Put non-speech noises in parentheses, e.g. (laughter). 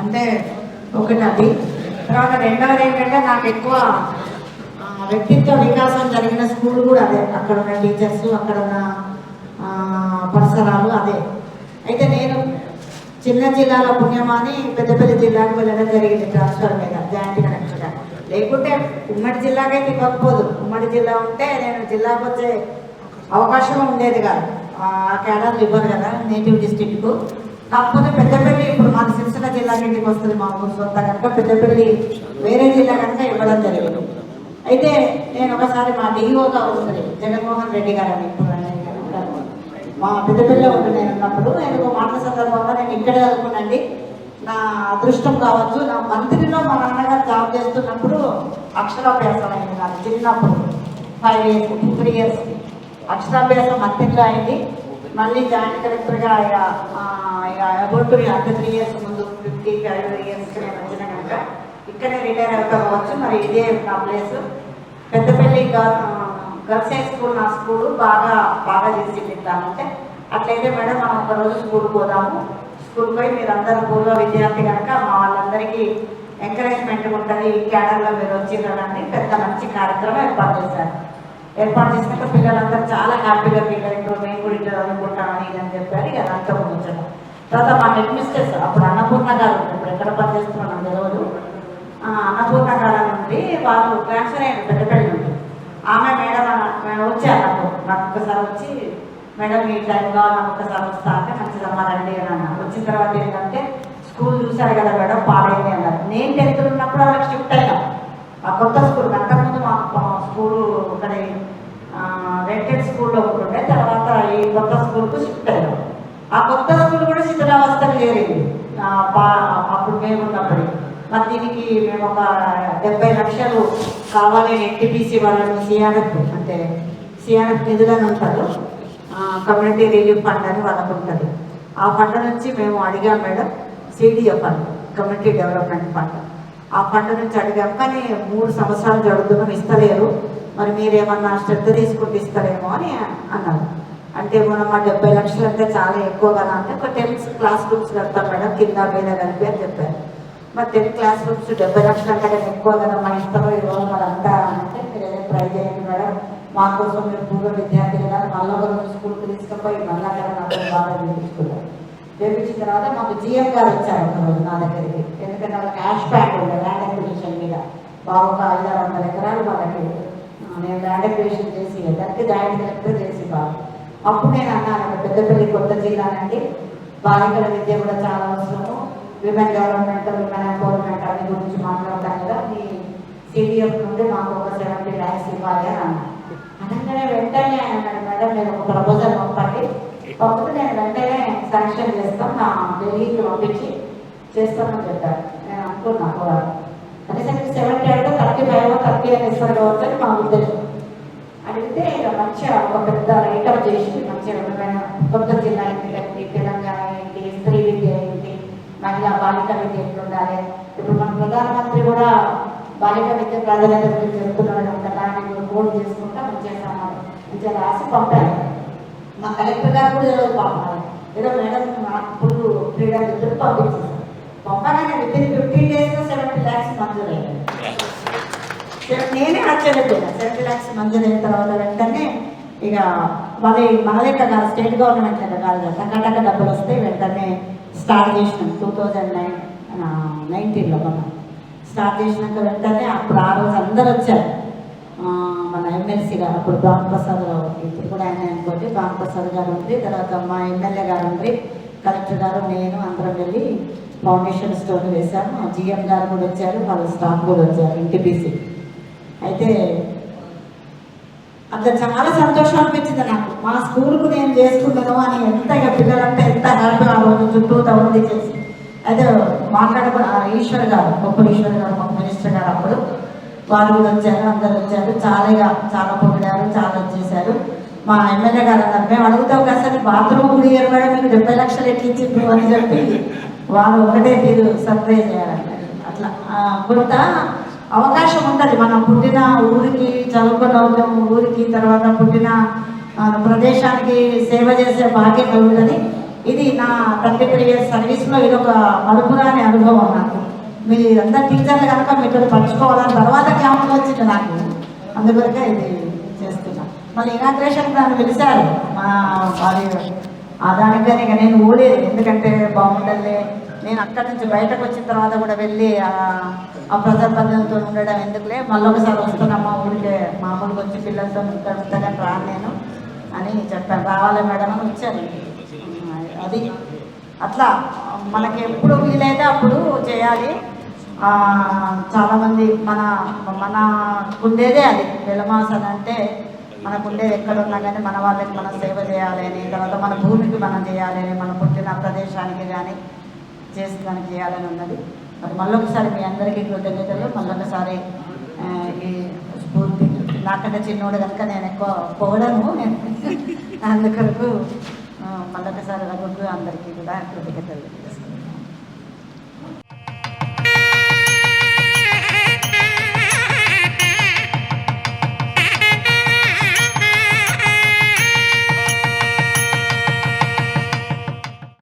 అంటే ఒకటి అది. తర్వాత రెండవది ఏంటంటే నాకు ఎక్కువ వ్యక్తిత్వ వికాసం జరిగిన స్కూల్ కూడా అదే. అక్కడ ఉన్న టీచర్స్ అక్కడ ఉన్న పరిసరాలు అదే. అయితే నేను చిన్న జిల్లాల పుణ్యమాని పెద్దపల్లి జిల్లాకు వెళ్ళడం జరిగింది ట్రాన్స్ఫర్ మీద జాయింట్ కనెక్షన్ లేకుంటే ఉమ్మడి జిల్లాకైతే ఇవ్వకపోదు ఉమ్మడి జిల్లా ఉంటే నేను జిల్లాకు వచ్చే అవకాశం ఉండేది కాదు. ఆ కేడర్లు ఇవ్వరు కదా నేటివ్ డిస్టిక్కు కాకపోతే పెద్దపల్లి ఇప్పుడు మాకు సిరిసిల్ల జిల్లా కిందకి వస్తుంది మాకు సొంత కనుక పెద్దపల్లి వేరే జిల్లా కనుక ఇవ్వడం జరిగింది. అయితే నేను ఒకసారి మా డిఓగా వస్తుంది జగన్మోహన్ రెడ్డి గారు అని ఇప్పుడు మా పెద్దపల్లిలో ఉండి నేను ఉన్నప్పుడు నేను మాటల సందర్భంగా నేను ఇక్కడే చదువుకున్నాండి. నా అదృష్టం కావచ్చు నా మంత్రిలో మా నాన్నగారు జాబ్ చేస్తున్నప్పుడు అక్షరాభ్యాసం అయింది నాకు. చిన్నప్పుడు ఫైవ్ ఇయర్స్ త్రీ ఇయర్స్ అక్షరాభ్యాసం మంత్రిలో అయింది. మళ్ళీ జాయింట్ కలెక్టర్గా ఇక అబౌట్ అంటే త్రీ ఇయర్స్ ముందు ఫిఫ్టీ ఫైవ్ ఇయర్స్ నేను వచ్చిన కనుక ఇక్కడే రిటైర్ అవుతావచ్చు మరి ఇదే నా place Peddapalli girls high school నా స్కూల్ బాగా బాగా చేసి అంటే అట్లయితే మేడం మనం ఒక రోజు స్కూల్ పోదాము. స్కూల్ పోయి మీరు అందరూ పూర్వ విద్యార్థి కనుక మా వాళ్ళందరికీ ఎంకరేజ్మెంట్ ఉంటుంది. ఈ క్యాడర్లో మీరు వచ్చిందని పెద్ద మంచి కార్యక్రమం ఏర్పాటు చేశారు. ఏర్పాటు చేసినాక పిల్లలందరూ చాలా హ్యాపీగా ఫీల్ అయ్యారు. మేము కూడా ఇట్లా అనుకుంటామని అని చెప్పారు. ఇక అదంతా ముచ్చట తర్వాత మా హెడ్ మిస్టర్స్ అప్పుడు అన్నపూర్ణ గారు ఇప్పుడు ఎక్కడ పనిచేస్తున్నాం తెలియదు అన్నపూర్ణ గారు నుండి వాళ్ళు ట్రాన్స్ఫర్ అయ్యారు పెద్దపల్లి నుండి. ఆమె మేడం మేము వచ్చాను వచ్చారు నాకు. నాకు ఒకసారి వచ్చి మేడం మీ టైం కావాలి నాకు ఒకసారి వస్తా అంటే మంచిదమ్మ రండి అని అన్నారు. వచ్చిన తర్వాత ఏంటంటే స్కూల్ చూశారు కదా మేడం పాడైంది అన్నారు. నేను టెన్త్ ఉన్నప్పుడు వాళ్ళకి షిఫ్ట్ అయినా. ఆ కొత్త స్కూల్ అంతకుముందు మా మా స్కూలు ఇక్కడ రెంటెడ్ స్కూల్లో ఉంటుండే తర్వాత ఈ కొత్త స్కూల్కు షిఫ్ట్ అయ్యాం. ఆ కొత్త స్కూల్ కూడా శిథిలావస్థలు చేరింది పా- అప్పుడు మేము ఉన్నప్పుడు మరి దీనికి మేము ఒక డెబ్బై లక్షలు కావాలి ఎన్టీపీసీ వాళ్ళను సిఆర్ఎఫ్ అంటే సిఆర్ఎఫ్ నిధులను ఉంటారు కమ్యూనిటీ రిలీఫ్ ఫండ్ అని వాళ్ళకు ఉంటుంది. ఆ ఫండ్ నుంచి మేము అడిగాం madam CDF fund community development fund. ఆ ఫండ్ నుంచి అడిగాం కానీ మూడు సంవత్సరాలు జరుగుతున్నాం ఇస్తలేరు. మరి మీరేమన్నా శ్రద్ధ తీసుకుంటే ఇస్తారేమో అని అన్నారు. అంటే మనం ఆ డెబ్బై లక్షలు అంటే చాలా ఎక్కువ కదా అంటే ఒక టెన్త్ క్లాస్ రూమ్స్ కడతాం మేడం కింద మీద కలిపి అని చెప్పారు. మరి టెన్త్ క్లాస్ రూమ్స్ డెబ్బై లక్షలు అంటే నేను ఎక్కువ కదా మా ఇష్టం ఇవ్వాలి మరి అంతా అంటే మీరు ఏదైనా ట్రై చేయండి మేడం. మా కోసం మీరు పూర్వ విద్యార్థులు కానీ మళ్ళీ ఒక స్కూల్కి తీసుకుపోయి మళ్ళా కదా నాకు బాగా చేయించుకున్నారు చేయించిన తర్వాత మాకు జిఎం గారు వచ్చారు ఒకరోజు నా దగ్గరికి. ఎందుకంటే వాళ్ళకి క్యాష్ బ్యాక్ ఉండే ల్యాండ్ అక్విజిషన్ మీద. బాగా ఒక ఐదారు వందల ఎకరాలు వాళ్ళకి నేను ల్యాండ్ అక్విజిషన్ చేసి దానికి జాయింట్ కలెక్టర్ చేసి బాబు అప్పుడు నేను అన్నాను పెద్దపల్లి కొత్త జిల్లానండి. బాలికల విద్య కూడా చాలా అవసరము. విమెన్ డెవలప్మెంట్ విమెన్ ఎంపవర్మెంట్ అన్ని గురించి మాట్లాడతాను కదా. మీ సిడిఎఫ్ నుండి మాకు ఒక సెవెంటీ ల్యాక్స్ ఇవ్వాలి అని అన్నాను అనగానే వెంటనే ఆయన అన్నాడు మేడం నేను ఒక ప్రపోజల్ పంపండి. పంపితే నేను వెంటనే శాంక్షన్ చేస్తాం నా ఢిల్లీకి పంపించి చేస్తామని చెప్పారు. నేను అనుకున్నాను కూడా. కనీసం సెవెంటీ అంటే థర్టీ ఫైవ్ థర్టీ అని ఇస్తారు కావచ్చు మా ఉద్దేశం అడిగితే ఇక మంచిగా ఒక పెద్ద రైటప్ చేసి మంచిగా ఏమైనా కొత్త జిల్లా ఏంటి తెలంగాణ ఏంటి స్త్రీ విద్య ఏంటి మహిళా బాలిక విద్య ఎట్లుండాలి? ఇప్పుడు మన ప్రధానమంత్రి కూడా బాలిక విద్య ప్రాధాన్యత గురించి చెప్తున్నాడు. కనుక దాన్ని కోడ్ చేసుకుంటా మంచిగా సమానం మంచిగా రాసి పంపాలి. మా కలెక్టర్ గారు కూడా ఏదో పంపాలి. ఏదో మేడం అప్పుడు క్రీడా విద్యను పంపించేసారు పంపగానే విత్ ఇన్ ఫిఫ్టీన్ డేస్లో సెవెంటీ ల్యాక్స్ మంజూరు అయ్యాయి నేనే ఆశ్చర్యపోయినా. సెవెంటీ ల్యాక్స్ మంజూరు అయిన తర్వాత వెంటనే ఇక వాళ్ళ మన లెక్క కాదు స్టేట్ గవర్నమెంట్ లెక్క కాదు కదా టకాటక డబ్బులు వస్తే వెంటనే స్టార్ట్ చేసినాం. టూ థౌజండ్ నైన్ నైన్టీన్లో మనం స్టార్ట్ చేసినాక వెంటనే అప్పుడు ఆ రోజు అందరు వచ్చారు. మన ఎమ్మెల్సీ గారు అప్పుడు భాను ప్రసాద్ గారు ఇప్పుడు కూడా ఆయన అనుకోండి భాను ప్రసాద్ గారు ఉంది. తర్వాత మా ఎమ్మెల్యే గారు ఉంది. కలెక్టర్ గారు నేను అందరం వెళ్ళి ఫౌండేషన్ స్టోన్ వేశాము. జిఎం గారు కూడా వచ్చారు వాళ్ళ స్టాఫ్ కూడా వచ్చారు ఇంటిపిసి అయితే అంత చాలా సంతోషం అనిపించింది నాకు. మా స్కూల్కు నేను చేసుకున్నాను అని ఎంత ఇక పిల్లలంతా ఎంత హ్యాపీ ఆ రోజు చుట్టూ తవ్వండి చేసి అయితే మాట్లాడుకో ఆ ఈశ్వర్ గారు గొప్ప ఈశ్వర్ గారు మా మినిస్టర్ గారు అప్పుడు. వారు కూడా వచ్చారు అందరు వచ్చారు. చాలా ఇక చాలా పొగిడారు చాలా చేశారు. మా ఎమ్మెల్యే గారు అన్నారు మేము అడుగుతాం కదా సార్ బాత్రూమ్ కూడా ఏర్పడే మీకు డెబ్బై లక్షలు ఎట్లా ఇచ్చిండ్రు అని చెప్పి. వాళ్ళు ఒకటే మీరు సర్ప్రైజ్ చేయాలంటారు అట్లా కొంత అవకాశం ఉంటుంది. మనం పుట్టిన ఊరికి చదువుకున్న ఊరికి తర్వాత పుట్టిన ప్రదేశానికి సేవ చేసే భాగ్యం కలుగుతుంది ఇది నా థర్టీ త్రీ ఇయర్స్ సర్వీస్లో ఇది ఒక మరుపురాని అనుభవం నాకు. మీరు అందరు టీచర్లు కనుక మీతో పంచుకోవాలని తర్వాత క్యాంపులు వచ్చింది నాకు. అందుకొరకే ఇది చేస్తున్నా. మళ్ళీ ఇనాగ్రేషన్ నన్ను పిలిచారు మా వారి ఆ దానికనే నేను ఊడేది ఎందుకంటే బాగుండలే నేను అక్కడి నుంచి బయటకు వచ్చిన తర్వాత కూడా వెళ్ళి ఆ- ఆ ప్రజాబంధంతో ఉండడం ఎందుకులే? మళ్ళీ ఒకసారి వస్తున్నామ్మా ఊరికే మామూలుగా వచ్చి పిల్లలతో ఇక్కడ ఉంటానని రాను నేను అని చెప్పాను. రావాలి మేడం అని వచ్చాను అది. అట్లా మనకి ఎప్పుడు వీలైతే అప్పుడు చేయాలి. చాలామంది మన మన ఉండేదే అది. వెలమాసన అంటే మనకు ఉండేది ఎక్కడ ఉన్నా కానీ మన వాళ్ళకి మనం సేవ చేయాలి అని తర్వాత మన భూమికి మనం చేయాలి మన పుట్టిన ప్రదేశానికి కానీ చేసేదానికి చేయాలని ఉన్నది. మరి మళ్ళొకసారి మీ అందరికీ కృతజ్ఞతలు. మళ్ళొకసారి ఈ స్ఫూర్తి నాకంటే చిన్నోడు కనుక నేను ఎక్కువ పోవడము నేను (laughs) అందుకొరకు మళ్ళొకసారి రఘుకు అందరికీ కూడా కృతజ్ఞతలు.